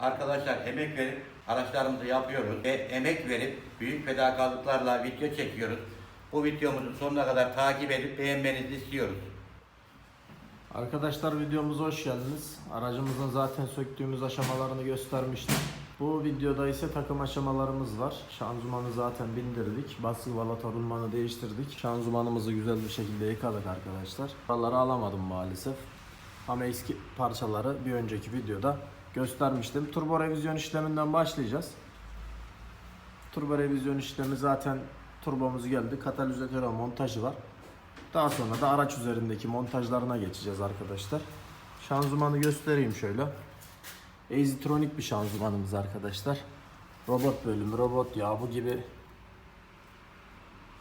Arkadaşlar emek verip araçlarımızı yapıyoruz ve emek verip büyük fedakarlıklarla video çekiyoruz. Bu videomuzu sonuna kadar takip edip beğenmenizi istiyoruz. Arkadaşlar videomuza hoş geldiniz. Aracımızın zaten söktüğümüz aşamalarını göstermiştim. Bu videoda ise takım aşamalarımız var. Şanzımanı zaten bindirdik. Baskı balata rulmanı değiştirdik. Şanzımanımızı güzel bir şekilde yıkadık arkadaşlar. Paraları alamadım maalesef. Ama eski parçaları bir önceki videoda göstermiştim. Turbo revizyon işleminden başlayacağız. Turbo revizyon işlemi zaten turbomuz geldi. Katalizatör montajı var. Daha sonra da araç üzerindeki montajlarına geçeceğiz arkadaşlar. Şanzımanı göstereyim şöyle. Easytronic bir şanzımanımız arkadaşlar. Robot bölümü, robot yağı bu gibi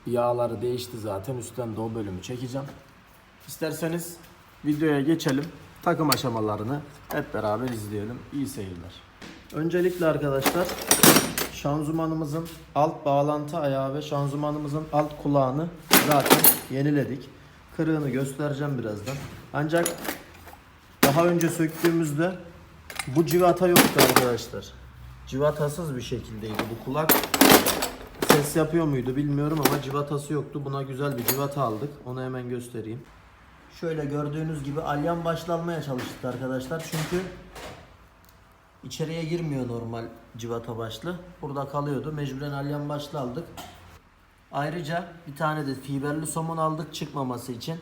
yağları değişti zaten. Üstten de o bölümü çekeceğim. İsterseniz videoya geçelim. Takım aşamalarını hep beraber izleyelim. İyi seyirler. Öncelikle arkadaşlar şanzımanımızın alt bağlantı ayağı ve şanzımanımızın alt kulağını zaten yeniledik. Kırığını göstereceğim birazdan. Ancak daha önce söktüğümüzde bu civata yoktu arkadaşlar. Civatasız bir şekildeydi bu kulak. Ses yapıyor muydu bilmiyorum ama civatası yoktu. Buna güzel bir civata aldık. Onu hemen göstereyim. Şöyle gördüğünüz gibi alyan başlanmaya çalıştık arkadaşlar. Çünkü içeriye girmiyor normal civata başlı. Burada kalıyordu. Mecburen alyan başlı aldık. Ayrıca bir tane de fiberli somun aldık çıkmaması için.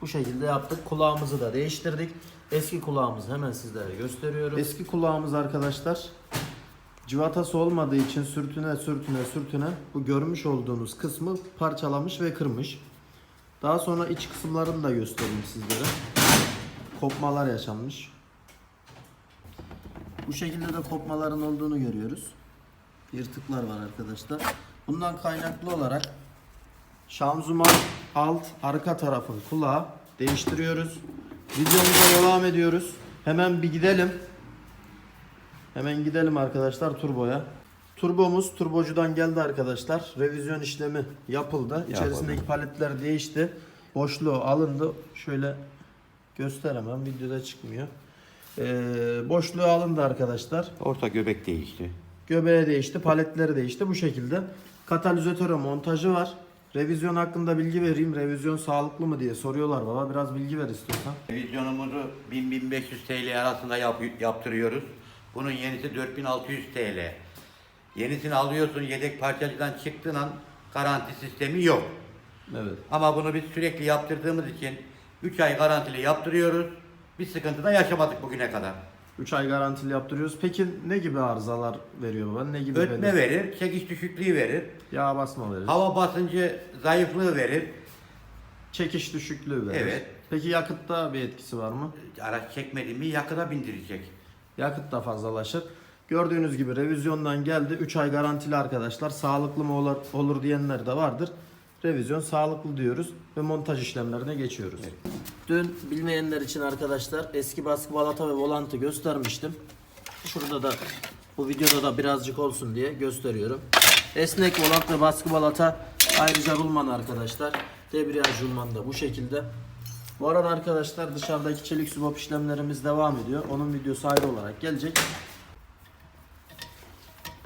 Bu şekilde yaptık. Kulağımızı da değiştirdik. Eski kulağımızı hemen sizlere gösteriyorum. Eski kulağımız arkadaşlar civatası olmadığı için sürtüne sürtüne sürtüne bu görmüş olduğunuz kısmı parçalamış ve kırmış. Daha sonra iç kısımlarını da göstereyim sizlere. Kopmalar yaşanmış. Bu şekilde de kopmaların olduğunu görüyoruz. Yırtıklar var arkadaşlar. Bundan kaynaklı olarak şanzıman alt arka tarafın kulağı değiştiriyoruz. Videomuza devam ediyoruz. Hemen bir gidelim. Hemen gidelim arkadaşlar turboya. Turbomuz turbocudan geldi arkadaşlar. Revizyon işlemi yapıldı. İçerisindeki paletler değişti. Boşluğu alındı. Şöyle gösteremem. Videoda çıkmıyor. Ee, boşluğu alındı arkadaşlar. Orta göbek değişti. Göbeğe değişti, paletleri değişti bu şekilde. Katalizatöre montajı var. Revizyon hakkında bilgi vereyim. Revizyon sağlıklı mı diye soruyorlar baba. Biraz bilgi ver istiyorsan. Revizyonumuzu 1000-1500 TL arasında yap- yaptırıyoruz. Bunun yenisi 4600 TL. Yenisini alıyorsun yedek parçacıdan çıktığın an garanti sistemi yok. Evet. Ama bunu biz sürekli yaptırdığımız için 3 ay garantili yaptırıyoruz. Bir sıkıntı da yaşamadık bugüne kadar. 3 ay garantili yaptırıyoruz. Peki ne gibi arızalar veriyor baba? Ne gibi Ötme belir- verir, çekiş düşüklüğü verir, Yağ basma verir. hava basıncı zayıflığı verir. Çekiş düşüklüğü verir. Evet. Peki yakıtta bir etkisi var mı? Araç çekmedi mi yakıta bindirecek. Yakıt da fazlalaşır. Gördüğünüz gibi revizyondan geldi. 3 ay garantili arkadaşlar. Sağlıklı mı olur, olur diyenler de vardır. Revizyon sağlıklı diyoruz ve montaj işlemlerine geçiyoruz. Dün bilmeyenler için arkadaşlar eski baskı balata ve volantı göstermiştim. Şurada da bu videoda da birazcık olsun diye gösteriyorum. Esnek volant ve baskı balata ayrıca rulman arkadaşlar. Debriyaj rulman da bu şekilde. Bu arada arkadaşlar dışarıdaki çelik subap işlemlerimiz devam ediyor. Onun videosu ayrı olarak gelecek.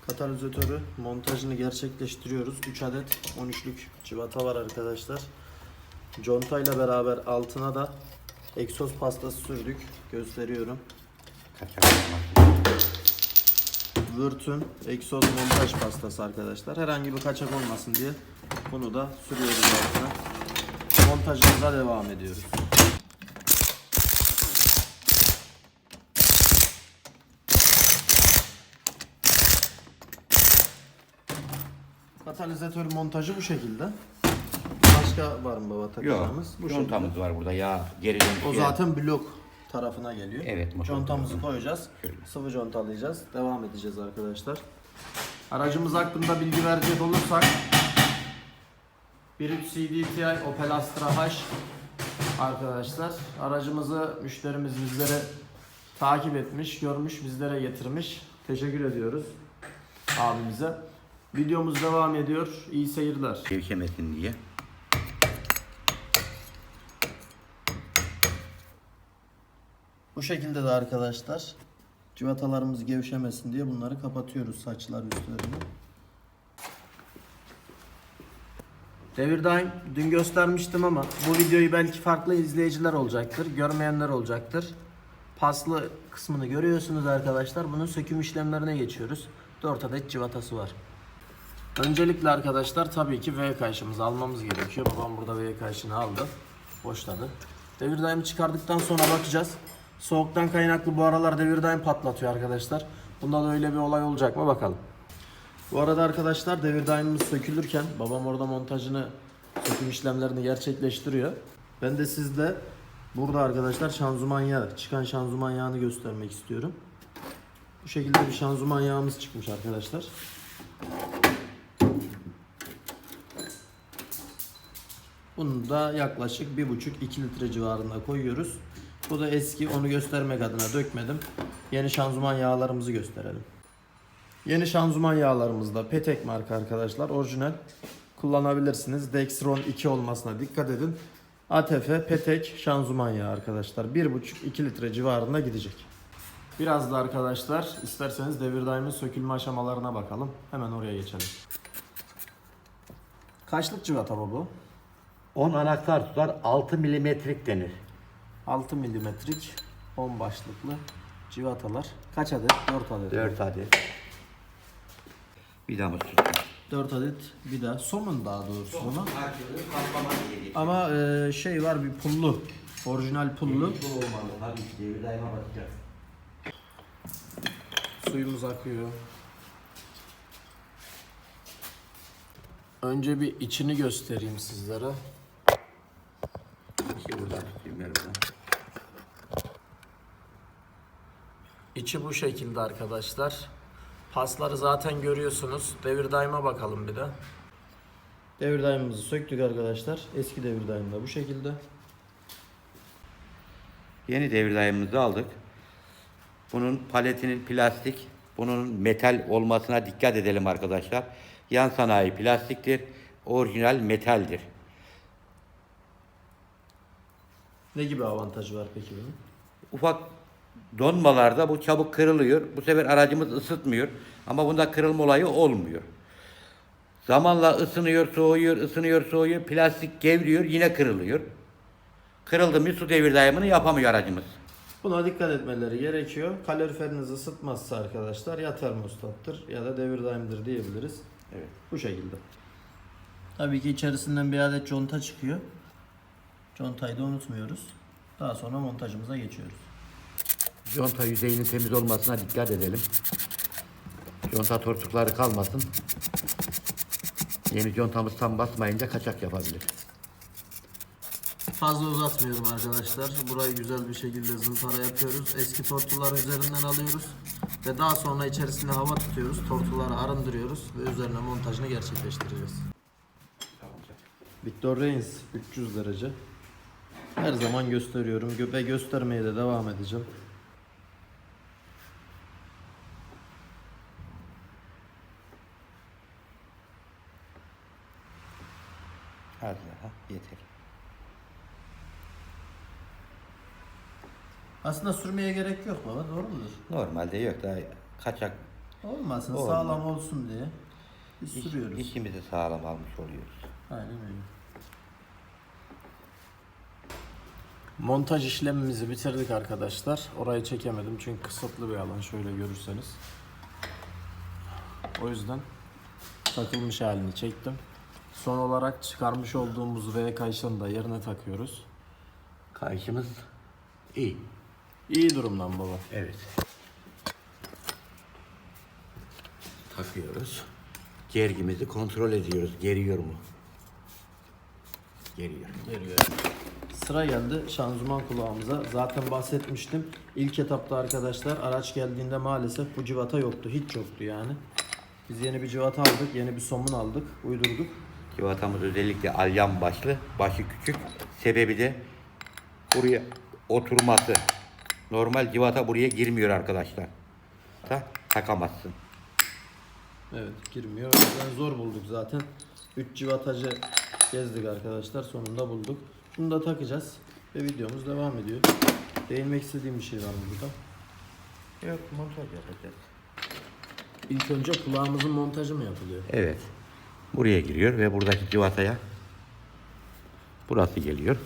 Katalizatörü montajını gerçekleştiriyoruz. 3 adet 13'lük civata var arkadaşlar. Contayla beraber altına da egzoz pastası sürdük. Gösteriyorum. Vürt'ün egzoz montaj pastası arkadaşlar. Herhangi bir kaçak olmasın diye bunu da sürüyoruz altına. Montajımıza devam ediyoruz. Katalizatör montajı bu şekilde. Başka var mı baba Yok. takacağımız? Bu şekilde. Contamız var burada ya geri dönüş. O zaten blok tarafına geliyor. Evet, motor Contamızı tarafına. koyacağız. Şöyle. Sıvı contalayacağız. Devam edeceğiz arkadaşlar. Aracımız hakkında bilgi verecek olursak 1.3 CDTI Opel Astra H arkadaşlar. Aracımızı müşterimiz bizlere takip etmiş, görmüş, bizlere getirmiş. Teşekkür ediyoruz abimize. Videomuz devam ediyor. İyi seyirler. Gevşemesin diye. Bu şekilde de arkadaşlar Civatalarımız gevşemesin diye bunları kapatıyoruz saçlar üstlerini. Devir daim dün göstermiştim ama bu videoyu belki farklı izleyiciler olacaktır, görmeyenler olacaktır. Paslı kısmını görüyorsunuz arkadaşlar. Bunun söküm işlemlerine geçiyoruz. 4 adet civatası var. Öncelikle arkadaşlar tabii ki V kayışımızı almamız gerekiyor. Babam burada V kayışını aldı. Boşladı. Devir daimi çıkardıktan sonra bakacağız. Soğuktan kaynaklı bu aralar devir daim patlatıyor arkadaşlar. Bunda da öyle bir olay olacak mı bakalım. Bu arada arkadaşlar devir daimimiz sökülürken babam orada montajını söküm işlemlerini gerçekleştiriyor. Ben de sizde burada arkadaşlar şanzıman yağı, çıkan şanzıman yağını göstermek istiyorum. Bu şekilde bir şanzıman yağımız çıkmış arkadaşlar. Bunu da yaklaşık 1,5-2 litre civarında koyuyoruz. Bu da eski onu göstermek adına dökmedim. Yeni şanzıman yağlarımızı gösterelim. Yeni şanzıman yağlarımızda Petek marka arkadaşlar orijinal kullanabilirsiniz. Dextron 2 olmasına dikkat edin. ATF Petek şanzıman yağı arkadaşlar 1,5-2 litre civarında gidecek. Biraz da arkadaşlar isterseniz devir daimin sökülme aşamalarına bakalım. Hemen oraya geçelim. Kaçlık civata bu? 10 anahtar tutar 6 milimetrik denir. 6 milimetrik 10 başlıklı civatalar. Kaç adet? 4 adet. 4 adet. Vidamız tutar. 4 adet bir daha. Somun daha doğrusu geçiyor. Ama e, şey var bir pullu. Orijinal pullu. Bu olmalı tabii ki devir daima bakacak. Suyumuz akıyor. Önce bir içini göstereyim sizlere. İşte buradan tutayım ver buradan. İçi bu şekilde arkadaşlar. Pasları zaten görüyorsunuz. Devir daima bakalım bir de. Devir daimimizi söktük arkadaşlar. Eski devir daim de bu şekilde. Yeni devir daimimizi aldık. Bunun paletinin plastik, bunun metal olmasına dikkat edelim arkadaşlar. Yan sanayi plastiktir, orijinal metaldir. Ne gibi avantajı var peki bunun? Ufak donmalarda bu çabuk kırılıyor. Bu sefer aracımız ısıtmıyor. Ama bunda kırılma olayı olmuyor. Zamanla ısınıyor, soğuyor, ısınıyor, soğuyor. Plastik gevriyor, yine kırılıyor. Kırıldı mı su devir daimini yapamıyor aracımız. Buna dikkat etmeleri gerekiyor. Kaloriferinizi ısıtmazsa arkadaşlar ya termostattır ya da devir daimdir diyebiliriz. Evet. Bu şekilde. Tabii ki içerisinden bir adet conta çıkıyor. Contayı da unutmuyoruz. Daha sonra montajımıza geçiyoruz. Conta yüzeyinin temiz olmasına dikkat edelim. Conta tortukları kalmasın. Yeni contamız tam basmayınca kaçak yapabilir. Fazla uzatmıyorum arkadaşlar. Burayı güzel bir şekilde zımpara yapıyoruz. Eski tortuları üzerinden alıyoruz. Ve daha sonra içerisine hava tutuyoruz. Tortuları arındırıyoruz ve üzerine montajını gerçekleştireceğiz. Victor Reigns 300 derece. Her zaman gösteriyorum gö- ve göstermeye de devam edeceğim. Aslında sürmeye gerek yok baba doğru mudur? Normalde yok daha kaçak Olmasın Olmaz. sağlam olsun diye biz iş, sürüyoruz. işimizi sağlam almış oluyoruz. Aynen öyle. Montaj işlemimizi bitirdik arkadaşlar. Orayı çekemedim çünkü kısıtlı bir alan şöyle görürseniz. O yüzden takılmış halini çektim. Son olarak çıkarmış olduğumuz V kayışını da yerine takıyoruz. Kayışımız iyi. İyi durumdan baba. Evet. Takıyoruz. Gergimizi kontrol ediyoruz. Geriyor mu? Geriyor. Geliyor. Sıra geldi şanzıman kulağımıza. Zaten bahsetmiştim. İlk etapta arkadaşlar araç geldiğinde maalesef bu civata yoktu. Hiç yoktu yani. Biz yeni bir civata aldık. Yeni bir somun aldık. Uydurduk. Civatamız özellikle alyan başlı. Başı küçük. Sebebi de buraya oturması. Normal civata buraya girmiyor arkadaşlar. Ta takamazsın. Evet girmiyor. O yüzden zor bulduk zaten. 3 civatacı gezdik arkadaşlar. Sonunda bulduk. Bunu da takacağız. Ve videomuz devam ediyor. Değinmek istediğim bir şey var mı burada? Yok montaj yapacağız. İlk önce kulağımızın montajı mı yapılıyor? Evet. Buraya giriyor ve buradaki civataya burası geliyor.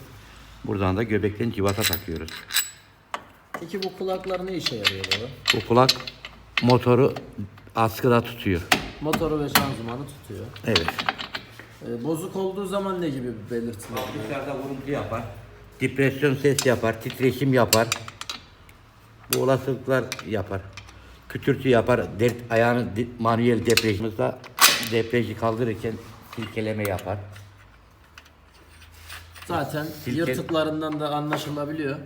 Buradan da göbekten civata takıyoruz. Peki bu kulaklar ne işe yarıyor baba? Bu kulak motoru askıda tutuyor. Motoru ve şanzımanı tutuyor. Evet. Ee, bozuk olduğu zaman ne gibi bir belirtiler? Dışarıda vuruntu yapar. Depresyon ses yapar, titreşim yapar. Bu olasılıklar yapar. Kütürtü yapar. Dert, ayağını manuel depreşimizde depreşi kaldırırken silkeleme yapar. Zaten Silke- yırtıklarından da anlaşılabiliyor.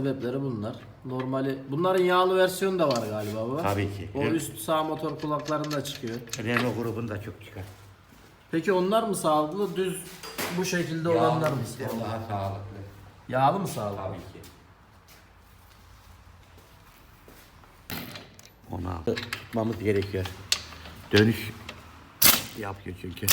Sebepleri bunlar. Normali bunların yağlı versiyonu da var galiba baba. Tabii ki. O Evet. üst sağ motor kulaklarında çıkıyor. Renault grubunda çok çıkar. Peki onlar mı sağlıklı? Düz bu şekilde olanlar mı sağlıklı? Daha sağlıklı. Yağlı mı sağlıklı? Tabii ki. Onu tutmamız gerekiyor. Dönüş yapıyor çünkü.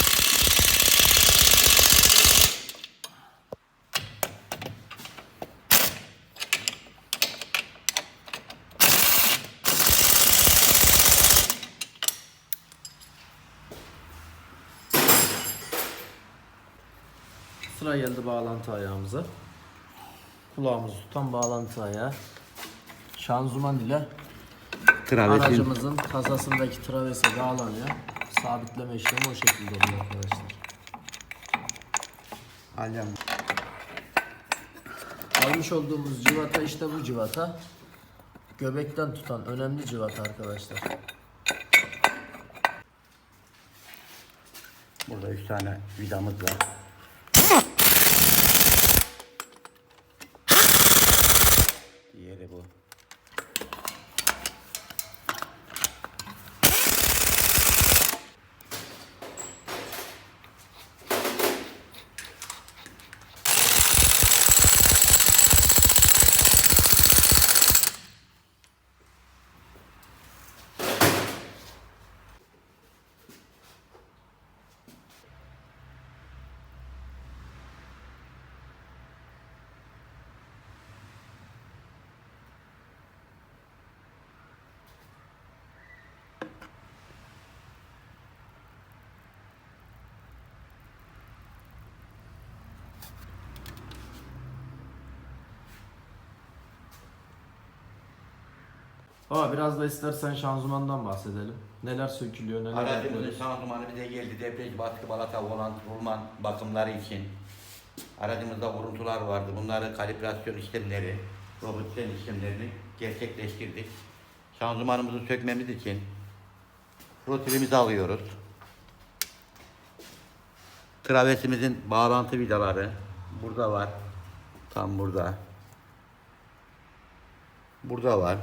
Sıra geldi bağlantı ayağımıza. Kulağımızı tutan bağlantı ayağı. Şanzıman ile Travesin aracımızın kasasındaki travese bağlanıyor. Sabitleme işlemi o şekilde oluyor arkadaşlar. Alem. Almış olduğumuz civata işte bu civata. Göbekten tutan önemli civata arkadaşlar. Burada üç tane vidamız var. Diğeri bu. Baba biraz da istersen şanzımandan bahsedelim. Neler sökülüyor, neler Aracımızın yapıyoruz. şanzımanı bize geldi. Depreş, baskı, balata, volant, rulman bakımları için. Aracımızda vuruntular vardı. Bunları kalibrasyon işlemleri, robotsen işlemlerini gerçekleştirdik. Şanzımanımızı sökmemiz için rotilimizi alıyoruz. Travesimizin bağlantı vidaları burada var. Tam burada. Burada var.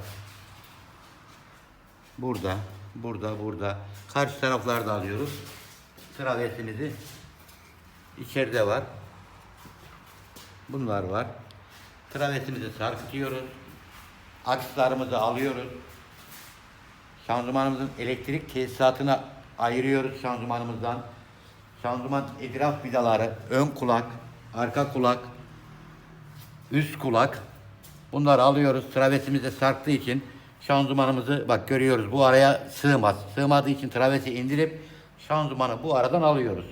Burada, burada, burada. Karşı taraflarda alıyoruz. Travesimizi içeride var. Bunlar var. Travesimizi sarkıtıyoruz. Akslarımızı alıyoruz. Şanzımanımızın elektrik tesisatını ayırıyoruz şanzımanımızdan. Şanzıman etraf vidaları, ön kulak, arka kulak, üst kulak. Bunları alıyoruz. Travesimizde sarktığı için şanzımanımızı bak görüyoruz. Bu araya sığmaz. Sığmadığı için travesi indirip şanzımanı bu aradan alıyoruz.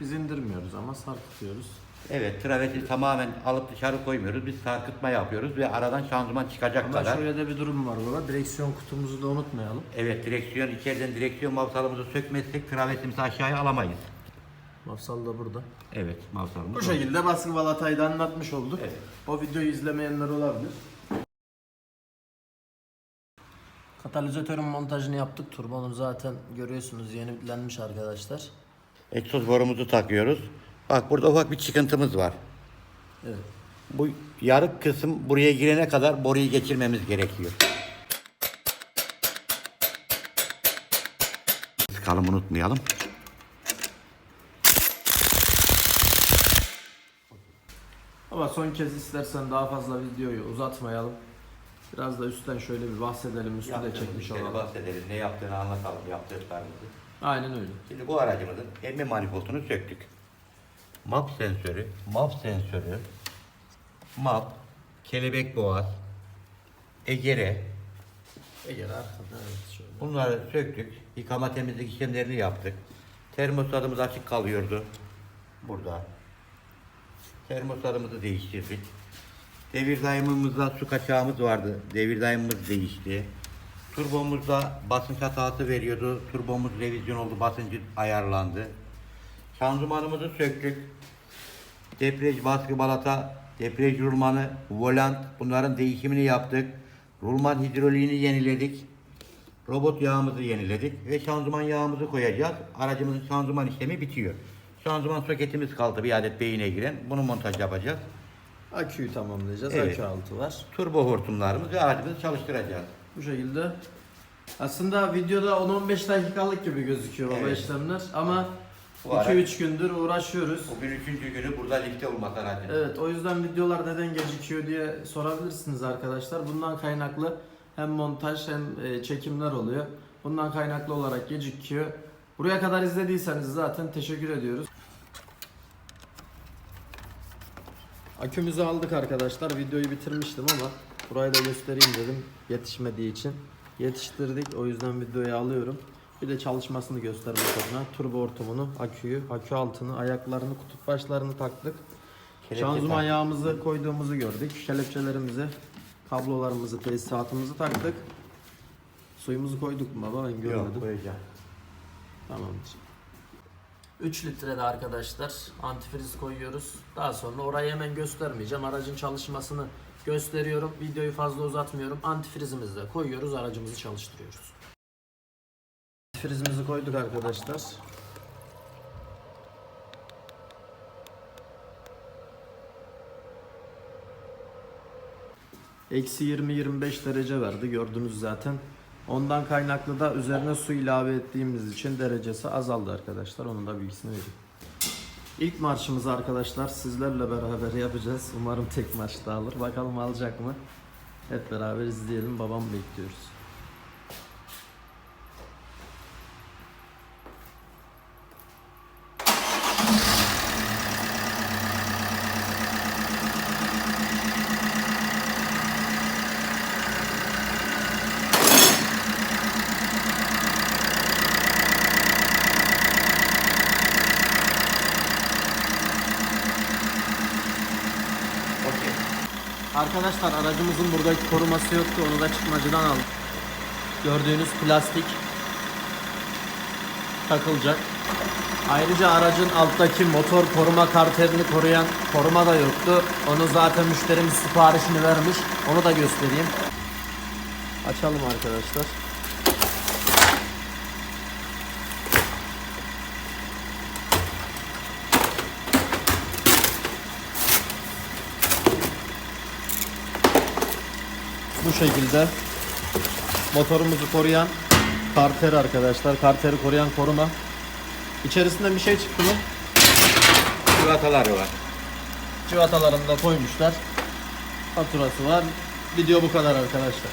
Biz indirmiyoruz ama sarkıtıyoruz. Evet, travesi tamamen alıp dışarı koymuyoruz. Biz sarkıtma yapıyoruz ve aradan şanzıman çıkacak Ama kadar. şöyle de bir durum var baba. Direksiyon kutumuzu da unutmayalım. Evet, direksiyon içeriden direksiyon mavsalımızı sökmezsek travesimizi aşağıya alamayız. Mafsal da burada. Evet, mavsalımız. Bu şekilde baskı balatayı da anlatmış olduk. Evet. O videoyu izlemeyenler olabilir. Katalizatörün montajını yaptık. Turbonu zaten görüyorsunuz yenilenmiş arkadaşlar. Egzoz borumuzu takıyoruz. Bak burada ufak bir çıkıntımız var. Evet. Bu yarık kısım buraya girene kadar boruyu geçirmemiz gerekiyor. Sıkalım unutmayalım. Ama son kez istersen daha fazla videoyu uzatmayalım. Biraz da üstten şöyle bir bahsedelim. Üstü de çekmiş olalım. bahsederiz. Ne yaptığını anlatalım yaptıklarımızı. Aynen öyle. Şimdi bu aracımızın emme manifoldunu söktük. MAP sensörü, MAP sensörü, MAP, kelebek boğaz, egere. Eğer arkada evet şöyle. Bunları söktük. Yıkama temizlik işlemlerini yaptık. Termostatımız açık kalıyordu. Burada. Termostatımızı değiştirdik. Devir daimimizde su kaçağımız vardı. Devir daimimiz değişti. Turbomuzda basınç hatası veriyordu. Turbomuz revizyon oldu. Basıncı ayarlandı. Şanzımanımızı söktük. Depreş baskı balata, depreş rulmanı, volant bunların değişimini yaptık. Rulman hidroliğini yeniledik. Robot yağımızı yeniledik ve şanzıman yağımızı koyacağız. Aracımızın şanzıman işlemi bitiyor. Şanzıman soketimiz kaldı bir adet beyine giren. Bunu montaj yapacağız. Aküyü tamamlayacağız. Evet. Akü altı var. Turbo hortumlarımız ve aracımızı çalıştıracağız. Bu şekilde. Aslında videoda 10-15 dakikalık gibi gözüküyor baba Evet. işlemler ama Bu ara- 2-3 gündür uğraşıyoruz. Bugün üçüncü günü burada lifte olmak aracın. Evet o yüzden videolar neden gecikiyor diye sorabilirsiniz arkadaşlar. Bundan kaynaklı hem montaj hem e, çekimler oluyor. Bundan kaynaklı olarak gecikiyor. Buraya kadar izlediyseniz zaten teşekkür ediyoruz. Akümüzü aldık arkadaşlar. Videoyu bitirmiştim ama burayı da göstereyim dedim yetişmediği için. Yetiştirdik o yüzden videoyu alıyorum. Bir de çalışmasını göster motoruna. Turbo hortumunu, aküyü, akü altını, ayaklarını, kutup başlarını taktık. Kelepçe Şanzıman yağımızı koyduğumuzu gördük. Kelepçelerimizi, kablolarımızı, tesisatımızı taktık. Suyumuzu koyduk mu baba? Ben görmedim. Yok koyacağım. Tamamdır. 3 litre de arkadaşlar antifriz koyuyoruz. Daha sonra orayı hemen göstermeyeceğim. Aracın çalışmasını gösteriyorum. Videoyu fazla uzatmıyorum. Antifrizimizi de koyuyoruz. Aracımızı çalıştırıyoruz. Antifrizimizi koyduk arkadaşlar. Eksi 20-25 derece verdi gördünüz zaten. Ondan kaynaklı da üzerine su ilave ettiğimiz için derecesi azaldı arkadaşlar. Onun da bilgisini vereyim. İlk marşımızı arkadaşlar sizlerle beraber yapacağız. Umarım tek marşta alır. Bakalım alacak mı? Hep beraber izleyelim. Babam bekliyoruz. Arkadaşlar aracımızın buradaki koruması yoktu. Onu da çıkmacıdan aldık. Gördüğünüz plastik takılacak. Ayrıca aracın alttaki motor koruma karterini koruyan koruma da yoktu. Onu zaten müşterimiz siparişini vermiş. Onu da göstereyim. Açalım arkadaşlar. Şekilde motorumuzu koruyan karter arkadaşlar. Karteri koruyan koruma. İçerisinden bir şey çıktı mı? Civataları var. Civatalarını da koymuşlar. Faturası var. Video bu kadar arkadaşlar.